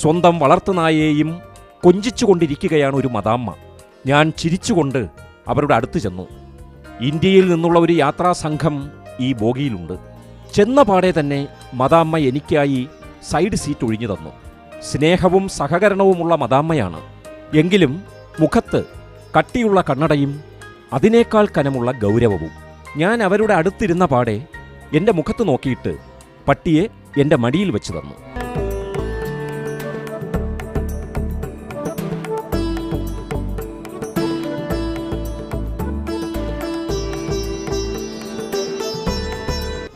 സ്വന്തം വളർത്തുനായയെയും കൊഞ്ചിച്ചുകൊണ്ടിരിക്കുകയാണ് ഒരു മദാമ്മ. ഞാൻ ചിരിച്ചുകൊണ്ട് അവരുടെ അടുത്ത് ചെന്നു. ഇന്ത്യയിൽ നിന്നുള്ള ഒരു യാത്രാ സംഘം ഈ ബോഗിയിലുണ്ട്. ചെന്ന പാടെ തന്നെ മദാമ്മ എനിക്കായി സൈഡ് സീറ്റ് ഒഴിഞ്ഞു തന്നു. സ്നേഹവും സഹകരണവുമുള്ള മദാമ്മയാണ്. എങ്കിലും മുഖത്ത് കട്ടിയുള്ള കണ്ണടയും അതിനേക്കാൾ കനമുള്ള ഗൗരവവും. ഞാൻ അവരുടെ അടുത്തിരുന്ന പാടെ എന്റെ മുഖത്ത് നോക്കിയിട്ട് പട്ടിയെ എന്റെ മടിയിൽ വെച്ച് തന്നു.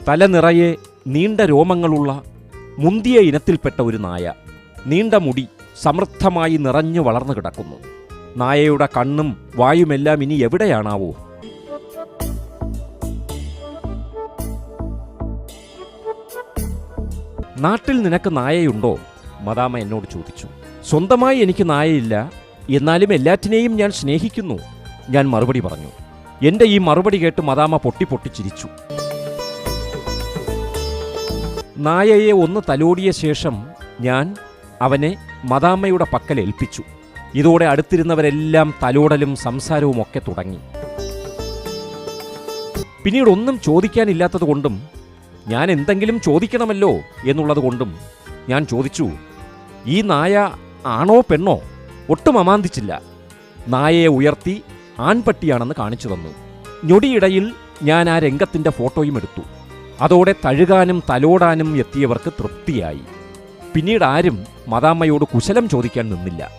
തല നിറയെ നീണ്ട രോമങ്ങളുള്ള മുന്തിയ ഇനത്തിൽപ്പെട്ട ഒരു നായ നീണ്ട മുടി സമൃദ്ധമായി നിറഞ്ഞു വളർന്നു കിടക്കുന്നു. നായയുടെ കണ്ണും വായുമെല്ലാം ഇനി എവിടെയാണാവോ? നാട്ടിൽ നിനക്ക് നായയുണ്ടോ? മദാമ എന്നോട് ചോദിച്ചു. സ്വന്തമായി എനിക്ക് നായയില്ല. എന്നാലും എല്ലാറ്റിനെയും ഞാൻ സ്നേഹിക്കുന്നു. ഞാൻ മറുപടി പറഞ്ഞു. എന്റെ ഈ മറുപടി കേട്ട് മദാമ പൊട്ടി ചിരിച്ചു. നായയെ ഒന്ന് തലോടിയ ശേഷം ഞാൻ അവനെ മദാമ്മയുടെ പക്കൽ ഏൽപ്പിച്ചു. ഇതോടെ അടുത്തിരുന്നവരെല്ലാം തലോടലും സംസാരവും ഒക്കെ തുടങ്ങി. പിന്നീട് ഒന്നും ചോദിക്കാനില്ലാത്തതുകൊണ്ടും ഞാൻ എന്തെങ്കിലും ചോദിക്കണമല്ലോ എന്നുള്ളതുകൊണ്ടും ഞാൻ ചോദിച്ചു ഈ നായ ആണോ പെണ്ണോ? ഒട്ടും അമാന്തിച്ചില്ല. നായയെ ഉയർത്തി ആൺപട്ടിയാണെന്ന് കാണിച്ചു തന്നു. ഞൊടിയിടയിൽ ഞാൻ ആ രംഗത്തിന്റെ ഫോട്ടോയും എടുത്തു. അതോടെ തഴുകാനും തലോടാനും എത്തിയവർക്ക് തൃപ്തിയായി. പിന്നീട് ആരും മദാമ്മയോട് കുശലം ചോദിക്കാൻ നിന്നില്ല.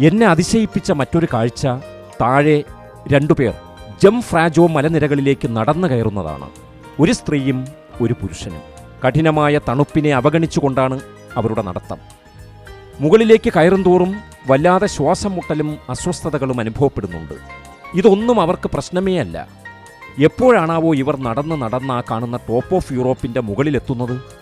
എന്നെ അതിശയിപ്പിച്ച മറ്റൊരു കാഴ്ച താഴെ രണ്ടുപേർ ജം ഫ്രാജോ മലനിരകളിലേക്ക് നടന്നു കയറുന്നതാണ്. ഒരു സ്ത്രീയും ഒരു പുരുഷനും. കഠിനമായ തണുപ്പിനെ അവഗണിച്ചുകൊണ്ടാണ് അവരുടെ നടത്തം. മുകളിലേക്ക് കയറുന്തോറും വല്ലാതെ ശ്വാസം മുട്ടലും അസ്വസ്ഥതകളും അനുഭവപ്പെടുന്നുണ്ട്. ഇതൊന്നും അവർക്ക് പ്രശ്നമേ അല്ല. എപ്പോഴാണാവോ ഇവർ നടന്ന് നടന്നാ കാണുന്ന ടോപ്പ് ഓഫ് യൂറോപ്പിന്റെ മുകളിലെത്തുന്നത്?